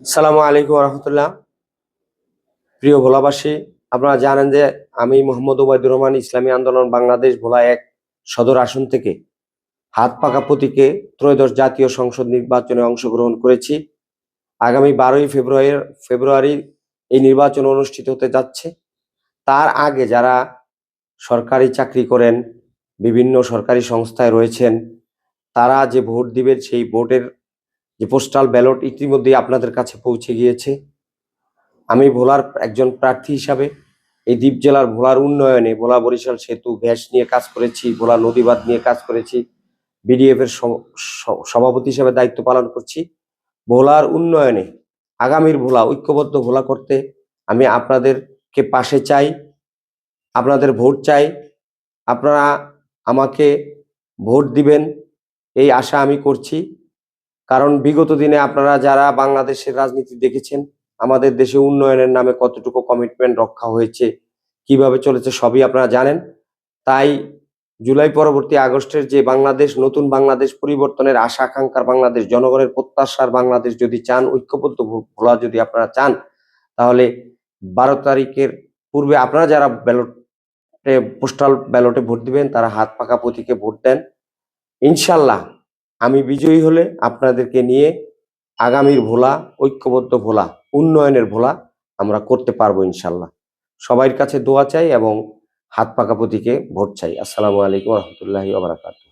আসসালামু আলাইকুম রহমতুল্লাহ। প্রিয় ভোলাবাসী, আপনারা জানেন যে আমি মোহাম্মদ ওবায়দুর রহমান ইসলামী আন্দোলন বাংলাদেশ ভোলা এক সদর আসন থেকে হাত পাকা প্রতীকে ত্রয়োদশ জাতীয় সংসদ নির্বাচনে অংশগ্রহণ করেছি। আগামী বারোই ফেব্রুয়ারি ফেব্রুয়ারি এই নির্বাচন অনুষ্ঠিত হতে যাচ্ছে। তার আগে যারা সরকারি চাকরি করেন, বিভিন্ন সরকারি সংস্থায় রয়েছেন, তারা যে ভোট দিবেন সেই ভোটের যে পোস্টাল ব্যালট ইতিমধ্যেই আপনাদের কাছে পৌঁছে গিয়েছে। আমি ভোলার একজন প্রার্থী হিসাবে এই দ্বীপ জেলার ভোলার উন্নয়নে, ভোলা বরিশাল সেতু গ্যাস নিয়ে কাজ করেছি, ভোলা নদীবাদ নিয়ে কাজ করেছি বিডিএফ এর সভাপতি হিসাবে দায়িত্ব পালন করছি। ভোলার উন্নয়নে আগামীর ভোলা, ঐক্যবদ্ধ ভোলা করতে আমি আপনাদেরকে পাশে চাই, আপনাদের ভোট চাই। আপনারা আমাকে ভোট দিবেন, এই আশা আমি করছি। কারণ বিগত দিনে আপনারা যারা বাংলাদেশের রাজনীতি দেখেছেন, আমাদের দেশে উন্নয়নের নামে কতটুকু কমিটমেন্ট রক্ষা হয়েছে, কীভাবে চলেছে সবই আপনারা জানেন। তাই জুলাই পরবর্তী আগস্টের যে বাংলাদেশ, নতুন বাংলাদেশ পরিবর্তনের আশা, আকাঙ্ক্ষার বাংলাদেশ, জনগণের প্রত্যাশার বাংলাদেশ যদি চান, ঐক্যবদ্ধ ভোলা যদি আপনারা চান, তাহলে বারো তারিখের পূর্বে আপনারা যারা ব্যালটে, পোস্টাল ব্যালটে ভোট দিবেন, তারা হাত পাকা প্রতীকে ভোট দেন। ইনশাল্লাহ আমি বিজয়ী হলে আপনাদেরকে নিয়ে আগামীর ভোলা, ঐক্যবদ্ধ ভোলা, উন্নয়নের ভোলা আমরা করতে পারব ইনশাল্লাহ। সবাইয়ের কাছে দোয়া চাই এবং হাত পাকা প্রতীকে ভোট চাই। আসসালামু আলাইকুম রহমতুল্লাহি ওবরাকাতুহ